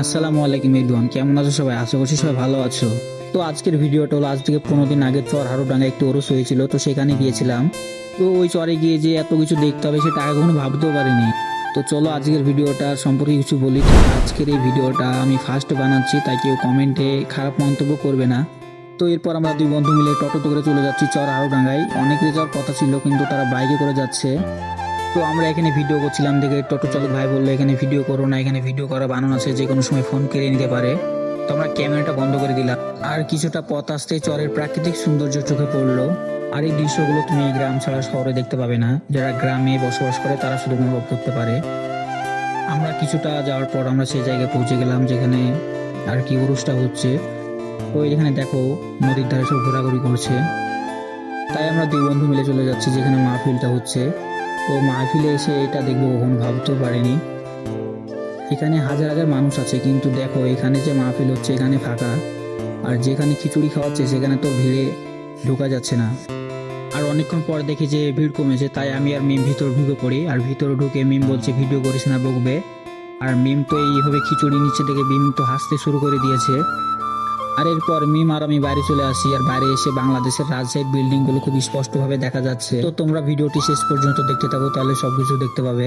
আসসালামু আলাইকুম এডুয়ান কেমন আছো সবাই? আশা করছি সবাই ভালো আছো। তো আজকের ভিডিওটা হলো, আজ থেকে পনেরো দিন আগে চর হারুডাঙ্গা একটু ওরস হয়েছিল, তো সেখানে গিয়েছিলাম। তো ওই চরে গিয়ে যে এত কিছু দেখতে হবে, সেটা আগে কখনো ভাবতেও পারিনি। তো চলো, আজকের ভিডিওটা সম্পর্কে কিছু বলি। আজকের এই ভিডিওটা আমি ফার্স্ট বানাচ্ছি, তাই কেউ কমেন্টে খারাপ মন্তব্য করবে না। তো এরপর আমরা দুই বন্ধু মিলে টোটোতে করে চলে যাচ্ছি চর হারুডাঙ্গায় অনেকের যাওয়ার কথা ছিল, কিন্তু তারা বাইকে করে যাচ্ছে। তো আমরা এখানে ভিডিও করছিলাম, দেখে টোটো চালক ভাই বলল, এখানে ভিডিও করো না, এখানে ভিডিও করা বানানো আছে, যে কোনো সময় ফোন কেড়ে নিতে পারে। তো আমরা ক্যামেরাটা বন্ধ করে দিলাম। আর কিছুটা পথ আসতে চরের প্রাকৃতিক সৌন্দর্য চোখে পড়ল। আর এই দৃশ্যগুলো তুমি গ্রাম ছাড়া শহরে দেখতে পাবে না। যারা গ্রামে বসবাস করে, তারা শুধু অনুভব করতে পারে। আমরা কিছুটা যাওয়ার পর আমরা সেই জায়গায় পৌঁছে গেলাম, যেখানে আর কি উরুসটা হচ্ছে। তো এখানে দেখো, নদীর ধারে সব ঘোরাঘুরি করছে। তাই আমরা দুই বন্ধু মিলে চলে যাচ্ছি, যেখানে মাহফিলটা হচ্ছে। তো মাহফিলে এসে এটা দেখব কখনো ভাবতেও পারিনি। এখানে হাজার হাজার মানুষ আছে, কিন্তু দেখো, এখানে যে মাহফিল হচ্ছে, এখানে ফাঁকা। আর যেখানে খিচুড়ি খাওয়াচ্ছে, সেখানে তো ভিড়ে ঢোকা যাচ্ছে না। আর অনেকক্ষণ পর দেখি যে ভিড় কমেছে, তাই আমি আর মিম ভিতর ঢুকে পড়ি। আর ভিতরে ঢুকে মিম বলছে, ভিডিও করিস না, বকবে। আর মিম তো এইভাবে খিচুড়ি নিচে দেখে, মিম তো হাসতে শুরু করে দিয়েছে। আর এরপর মিম আর আমি বাইরে চলে আসি, আর বাইরে এসে বাংলাদেশের রাজশাহীর বিল্ডিংগুলো খুব স্পষ্টভাবে দেখা যাচ্ছে। তো তোমরা ভিডিওটি শেষ পর্যন্ত দেখতে থাকো, তাহলে সবকিছু দেখতে পাবে।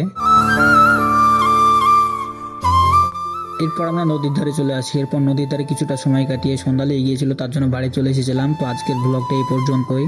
এরপর আমরা নদীর ধারে চলে আসি। এরপর নদীর ধারে কিছুটা সময় কাটিয়ে সন্ধ্যালে এগিয়েছিল তার জন্য বাড়ি চলে এসেছিলাম। তো আজকের ব্লগটা এই পর্যন্তই।